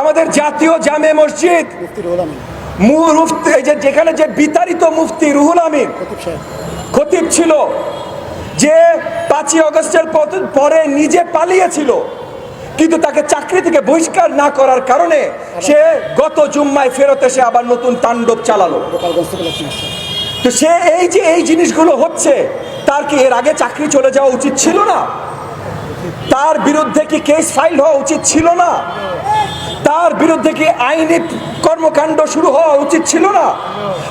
আমাদের জাতীয় জামে মসজিদ। যে যেখানে যে বিতাড়িত মুফতি রুহুল আমিন খতিব ছিল যে পাঁচই অগস্টের পরে নিজে পালিয়েছিল কিন্তু তাকে চাকরি থেকে বহিষ্কার না করার কারণে সে গত জুম্মায় ফেরত এসে আবার নতুন তাণ্ডব চালালো। তো সে এই যে এই জিনিসগুলো হচ্ছে তার কি এর আগে চাকরি চলে যাওয়া উচিত ছিল না? তার বিরুদ্ধে কি কেস ফাইল হওয়া উচিত ছিল না? তার বিরুদ্ধে কি আইনি কর্মকাণ্ড শুরু হওয়া উচিত ছিল না?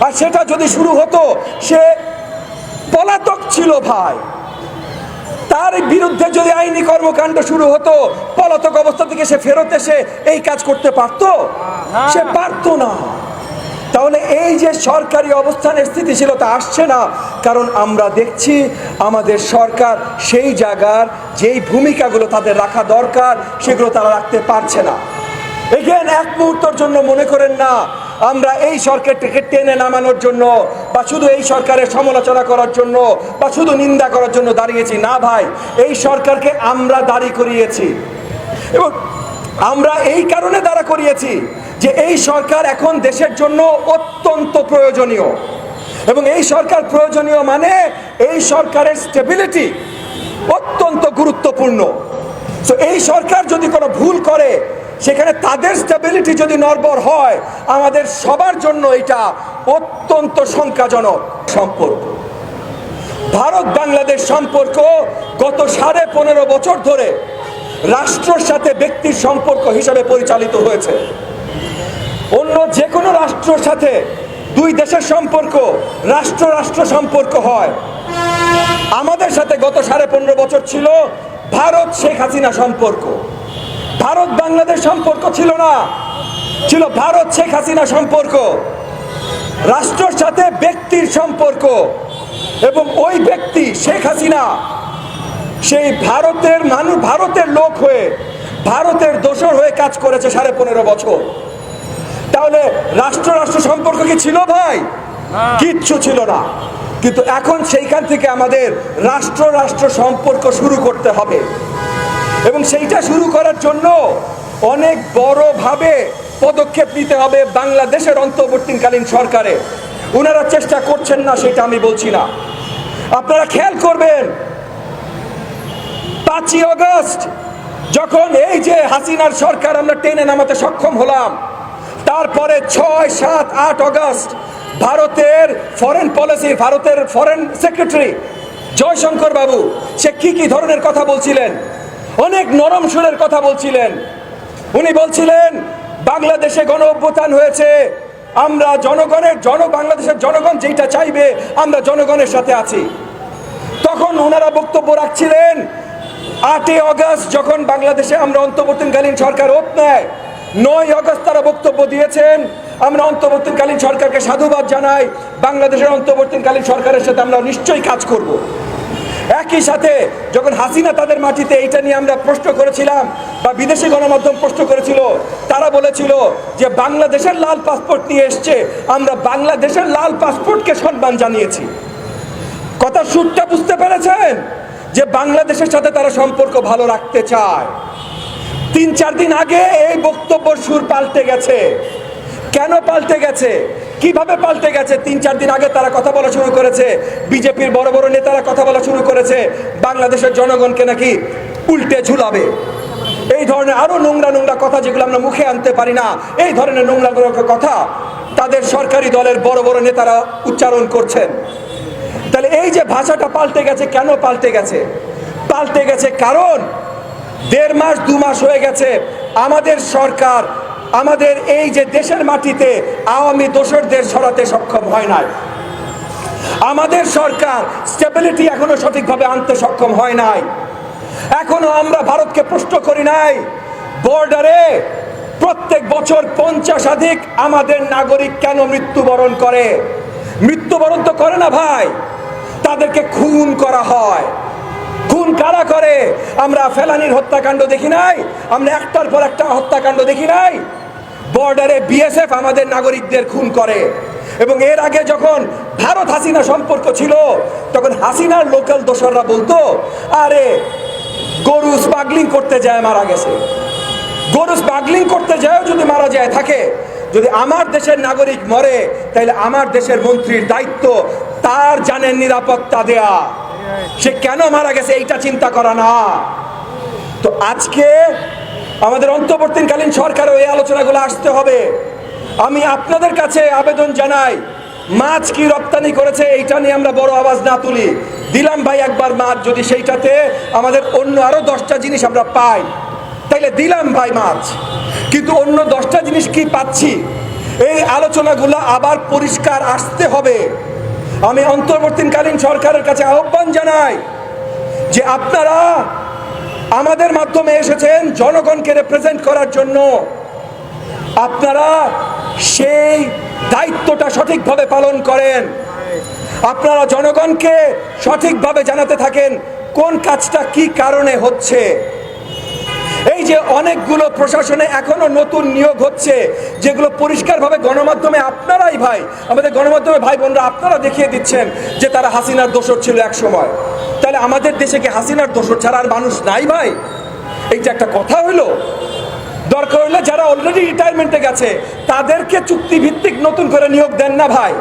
আর সেটা যদি শুরু হতো সে পলাতক ছিল ভাই। তার বিরুদ্ধে যদি আইনি কর্মকাণ্ড শুরু হতো পলাতক অবস্থা থেকে সে ফেরত এসে এই কাজ করতে পারতো? সে পারতো না। যে সরকারি অবস্থানের স্থিতিশীলতা আসছে না। কারণ আমরা দেখছি আমাদের সরকার সেই জায়গার যেই ভূমিকাগুলো তাদের রাখা দরকার, সেগুলো তারা রাখতে পারছে না। এগেন এক মুহূর্তর জন্য মনে করেন না, আমরা এই সরকারটাকে টেনে নামানোর জন্য বা শুধু এই সরকারের সমালোচনা করার জন্য বা শুধু নিন্দা করার জন্য দাঁড়িয়েছি। না ভাই, এই সরকারকে আমরা দাঁড়ি করিয়েছি। এবং আমরা এই কারণে দাঁড়া করিয়েছি যে এই সরকার এখন দেশের জন্য অত্যন্ত প্রয়োজনীয়। এবং এই সরকার প্রয়োজনীয় মানে এই সরকারের স্টেবিলিটি অত্যন্ত গুরুত্বপূর্ণ। তো এই সরকার যদি কোনো ভুল করে, সেখানে তাদের স্টেবিলিটি যদি নড়বড় হয়, আমাদের সবার জন্য এটা অত্যন্ত শঙ্কাজনক সম্পর্ক। ভারত বাংলাদেশ সম্পর্ক গত সাড়ে পনেরো বছর ধরে রাষ্ট্রের সাথে ব্যক্তির সম্পর্ক হিসাবে পরিচালিত হয়েছে। অন্য যে কোনো রাষ্ট্রের সাথে দুই দেশের সম্পর্ক রাষ্ট্র রাষ্ট্র সম্পর্ক হয়। আমাদের সাথে গত সাড়ে পনেরো বছর ছিল ভারত শেখ হাসিনা সম্পর্ক। ভারত বাংলাদেশ সম্পর্ক ছিল না, ছিল ভারত শেখ হাসিনা সম্পর্ক। রাষ্ট্রের সাথে ব্যক্তির সম্পর্ক এবং ওই ব্যক্তি শেখ হাসিনা সেই ভারতের মানুষ ভারতের লোক হয়ে ভারতের দোষর হয়ে কাজ করেছে সাড়ে পনেরো বছর। তাহলে রাষ্ট্র রাষ্ট্র সম্পর্ক কি ছিল ভাই? কিচ্ছু ছিল না। কিন্তু এখন সেইখান থেকে আমাদের রাষ্ট্র রাষ্ট্র সম্পর্ক শুরু করতে হবে। এবং সেইটা শুরু করার জন্য অনেক বড়ভাবে পদক্ষেপ নিতে হবে বাংলাদেশের অন্তর্বর্তীকালীন সরকারে। ওনারা চেষ্টা করছেন না সেটা আমি বলছি না। আপনারা খেয়াল করবেন পাঁচই অগস্ট যখন এই যে হাসিনার সরকার আমরা টেনে নামাতে সক্ষম হলাম, তারপরে ছয়, সাত, আট অগস্ট ভারতের ফরেন পলিসি ভারতের ফরেন সেক্রেটারি জয়শঙ্কর বাবু, সে কি কি ধরনের কথা বলছিলেন? অনেক নরম সুরের কথা বলছিলেন। উনি বলছিলেন, বাংলাদেশে গণ অভ্যুত্থান হয়েছে, আমরা জনগণের, জন, বাংলাদেশের জনগণ যেটা চাইবে, আমরা জনগণের সাথে আছি। তখন ওনারা বক্তব্য রাখছিলেন আটই অগস্ট যখন বাংলাদেশে আমরা অন্তর্বর্তীকালীন সরকার ওত নেয়, নয় অগস্ট তারা বক্তব্য দিয়েছেন, আমরা অন্তর্বর্তীকালীন সরকারকে সাধুবাদ জানাই, বাংলাদেশের অন্তর্বর্তীকালীন সরকারের সাথে আমরা নিশ্চয়ই কাজ করব। একই সাথে যখন হাসিনা তাদের মাটিতে এইটা নিয়ে আমরা প্রশ্ন করেছিলাম বা বিদেশি গণমাধ্যম প্রশ্ন করেছিল, তারা বলেছিল যে বাংলাদেশের লাল পাসপোর্ট নিয়ে এসছে, আমরা বাংলাদেশের লাল পাসপোর্টকে সম্মান জানিয়েছি। কথা সুরটা বুঝতে পেরেছেন? যে বাংলাদেশের সাথে তারা সম্পর্ক ভালো রাখতে চায়। তিন, চার দিন আগে এই বক্তব্য সুর পাল্টে গেছে। কেন পাল্টে গেছে? কীভাবে পাল্টে গেছে? তিন, চার দিন আগে তারা কথা বলা শুরু করেছে। বিজেপির বড় বড় নেতারা কথা বলা শুরু করেছে। বাংলাদেশের জনগণকে নাকি উল্টে ঝুলাবে। এই ধরনের আরও নোংরা নোংরা কথা যেগুলো আমরা মুখে আনতে পারি না, এই ধরনের নোংরা নোংরা কথা তাদের সরকারি দলের বড় বড় নেতারা উচ্চারণ করছেন। তাহলে এই যে ভাষাটা পাল্টে গেছে, কেন পাল্টে গেছে? পাল্টে গেছে কারণ দেড় মাস, দু মাস হয়ে গেছে। আমাদের সরকার, আমাদের এই যে দেশের মাটিতে আওয়ামী দোসরদের সরাতে সক্ষম হয় নাই। আমাদের সরকার স্টেবিলিটি এখনও সঠিকভাবে আনতে সক্ষম হয় নাই। এখনও আমরা ভারতকে প্রশ্ন করি নাই বর্ডারে প্রত্যেক বছর পঞ্চাশাধিক আমাদের নাগরিক কেন মৃত্যুবরণ করে? মৃত্যুবরণ তো করে না ভাই। তাদেরকে খুন করা হয়। খুন কারা করে? আমরা ফেলানির হত্যাকাণ্ড দেখি নাই, আমরা একটার পর একটা হত্যাকাণ্ড দেখি নাই। বর্ডারে বিএসএফ আমাদের নাগরিকদের খুন করে। এবং এর আগে যখন ভারত হাসিনা সম্পর্ক ছিল, তখন হাসিনার লোকাল দোসররা বলতো, আরে, গরু স্মাগলিং করতে যায়, মারা গেছে। গরু স্মাগলিং করতে যায়ও যদি মারা যায়, থাকে। যদি আমার দেশের নাগরিক মরে তাহলে আমার দেশের মন্ত্রীর দায়িত্ব তার জানের নিরাপত্তা দেয়া। সে কেন মারা গেছে এইটা চিন্তা করা না। তো আজকে আমাদের অন্তর্বর্তীকালীন সরকারও এই আলোচনাগুলো আসতে হবে। আমি আপনাদের কাছে আবেদন জানাই, মাছ কি রপ্তানি করেছে এইটা নিয়ে আমরা বড় আওয়াজ না তুলি। দিলাম ভাই একবার মাছ, যদি সেইটাতে আমাদের অন্য আরও দশটা জিনিস আমরা পাই, তাইলে দিলাম ভাই মাছ। কিন্তু অন্য দশটা জিনিস কি পাচ্ছি? এই আলোচনাগুলো আবার পরিষ্কার আসতে হবে। আমি অন্তর্বর্তীকালীন সরকারের কাছে আহ্বান জানাই যে আপনারা আমাদের মাধ্যমে এসেছেন জনগণকে রিপ্রেজেন্ট করার জন্য। আপনারা সেই দায়িত্বটা সঠিকভাবে পালন করেন। আপনারা জনগণকে সঠিকভাবে জানাতে থাকেন কোন কাজটা কি কারণে হচ্ছে। যে অনেকগুলো প্রশাসনে এখনও নতুন নিয়োগ হচ্ছে, যেগুলো পরিষ্কারভাবে গণমাধ্যমে আপনারাই ভাই, আমাদের গণমাধ্যমে ভাই বোনরা আপনারা দেখিয়ে দিচ্ছেন যে তারা হাসিনার দোষর ছিল এক সময়। তাহলে আমাদের দেশে কি হাসিনার দোষর ছাড়া আর মানুষ নাই ভাই? এইটা একটা কথা হইল, দরকার হলে যারা অলরেডি রিটায়ারমেন্টে গেছে, তাদেরকে চুক্তিভিত্তিক নতুন করে নিয়োগ দেন না ভাই।